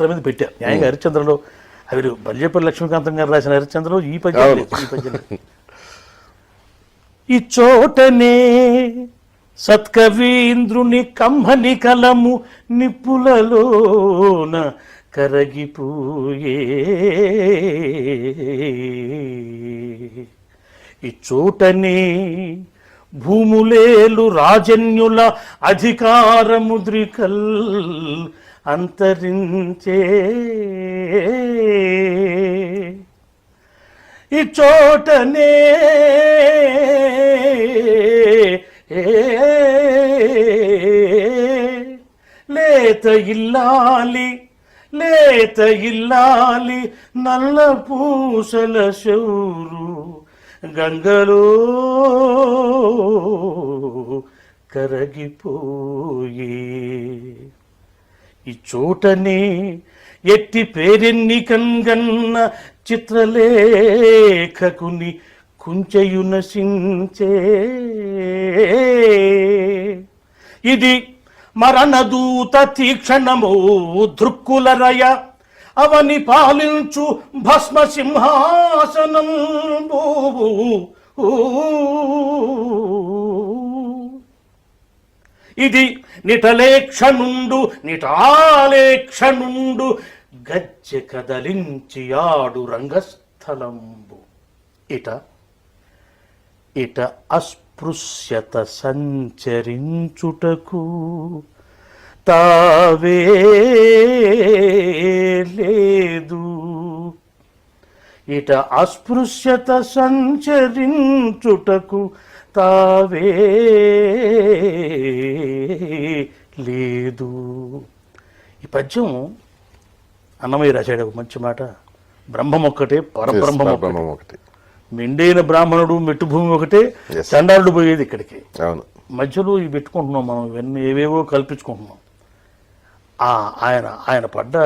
పాత్ర మీద పెట్టారు న్యాయంగా హరిశ్చంద్రలో అవి బల్జేపల్లి లక్ష్మీకాంతం గారు రాసిన హరిశ్చంద్రలో ఈ పద్యం అవును. లేదు, ఈ పద్యం లేదు. ఈ చోటనే సత్కవీంద్రుని కమ్మని కలము నిప్పులలోన కరగిపోయే ఈ చోటనే భూములేలు రాజన్యుల అధికార ముద్రికల్ అంతరించే ఈ చోటనే లేత ఇల్లాలి లేత ఇల్లాలి నల్ల పూసల శౌరు గంగలో కరగిపోయే. ఈ చోటనే ఎట్టి పేరెన్ని కన్గన్న చిత్రలేఖకుని కుంచెయున సించే ఇది మరణదూత తీక్షణము దృక్కులరయ అవని పాలించు భస్మ సింహాసనం ఇది నిటలేక్షనుండు నిటాలేక్షణుండు గజ్జె కదలించి ఆడు రంగస్థలంబు. ఇట ఇట అస్పృశ్యత సంచరించుటకు తావే లేదు. ఇట అస్పృశ్యత సంచరించుటకు తావే లేదు. ఈ పద్యం అన్నమయ్య రాశాడు ఒక మంచి మాట. బ్రహ్మం ఒక్కటే పరబ్రహ్మం ఒకటి మెండైన బ్రాహ్మణుడు మెట్టు భూమి ఒకటే. చండాలుడు పోయేది ఇక్కడికి. అవును. మధ్యలో ఇవి పెట్టుకుంటున్నాం మనం ఇవన్నీ ఏవేవో కల్పించుకుంటున్నాం. ఆ ఆయన ఆయన పడ్డ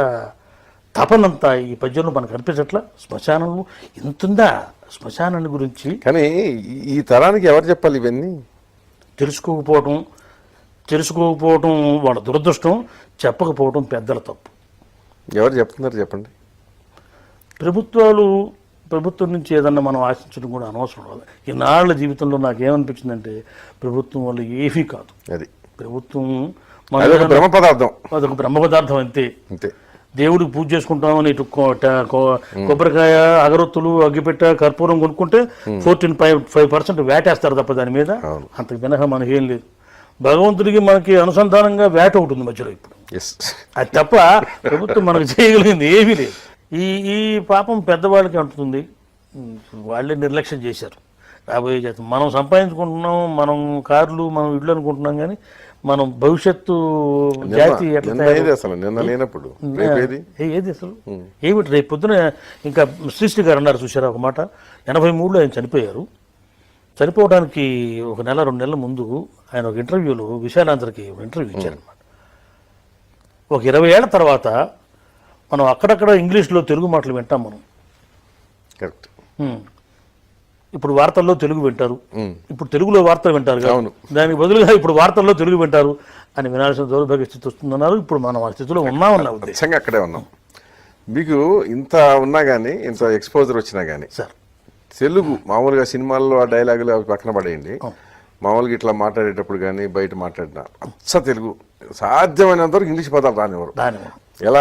తపనంతా ఈ పద్యంలో మనకు కనిపించట్లా? శ్మశానంలో? ఇంతుందా శ్మశానాన్ని గురించి? కానీ ఈ- తరానికి ఎవరు చెప్పాలి ఇవన్నీ? తెలుసుకోకపోవటం తెలుసుకోకపోవటం వాళ్ళ దురదృష్టం చెప్పకపోవటం పెద్దల తప్పు. ఎవరు చెప్తున్నారు చెప్పండి. ప్రభుత్వాలు ప్రభుత్వం నుంచి ఏదన్నా మనం ఆశించడం కూడా అనవసరం లేదు ఈనాళ్ళ జీవితంలో నాకు ఏమనిపించిందంటే ప్రభుత్వం వల్ల ఏమీ కాదు. అది. ప్రభుత్వం అదొక బ్రహ్మ పదార్థం అదొక బ్రహ్మ పదార్థం అంతే. అంతే. దేవుడికి పూజ చేసుకుంటామని ఇటు కొబ్బరికాయ అగరొత్తులు అగ్గిపెట్ట కర్పూరం కొనుక్కుంటే ఫోర్టీన్ ఫైవ్ ఫైవ్ పర్సెంట్ వేటేస్తారు తప్ప దాని మీద. అంతకు మినహా మనకి ఏం లేదు. భగవంతుడికి మనకి అనుసంధానంగా వేట ఉంటుంది మధ్యలో ఇప్పుడు. అది తప్ప ప్రభుత్వం మనకు చేయగలిగింది ఏమీ లేదు. ఈ ఈ పాపం పెద్దవాళ్ళకి అంటుతుంది. వాళ్ళే నిర్లక్ష్యం చేశారు. రాబోయే జాతం మనం సంపాదించుకుంటున్నాం మనం కార్లు మనం ఇళ్ళు అనుకుంటున్నాం కానీ మనం భవిష్యత్తు జాతి అసలు? నిన్న లేనప్పుడు. ఏది? అసలు? ఏమిటి రేపు పొద్దున? ఇంకా శ్రీశ్రీ గారు అన్నారు చూసారా ఒక మాట? ఎనభై మూడులో ఆయన చనిపోయారు. చనిపోవడానికి ఒక నెల రెండు నెలల ముందు ఆయన ఒక ఇంటర్వ్యూలో విశాలాంధ్రకి ఒక ఇంటర్వ్యూ ఇచ్చారనమాట ఒక ఇరవై ఏళ్ళ తర్వాత మనం అక్కడక్కడ ఇంగ్లీష్లో తెలుగు మాటలు వింటాం మనం. కరెక్ట్. ఇప్పుడు వార్తల్లో తెలుగు వింటారు. ఇప్పుడు తెలుగులో వార్తలు వింటారు కదా. అవును. దానికి బదులుగా ఇప్పుడు వార్తల్లో తెలుగు వింటారు అని వినాల్సిన దౌర్భాగ్య స్థితి వస్తుందన్నారు. ఇప్పుడు మనం ఆ స్థితిలో ఉన్నామన్న ఉద్దేశం. నిజంగా అక్కడే ఉన్నాం. మీకు ఇంత ఉన్నా కానీ ఇంత ఎక్స్పోజర్ వచ్చినా కానీ సార్. తెలుగు మామూలుగా సినిమాల్లో ఆ డైలాగులు అవి పక్కన పడేయండి. మామూలుగా ఇట్లా మాట్లాడేటప్పుడు కానీ బయట మాట్లాడినా అచ్చ తెలుగు సాధ్యమైనంత వరకు ఇంగ్లీష్ పదాలు రానివ్వరు. ఎలా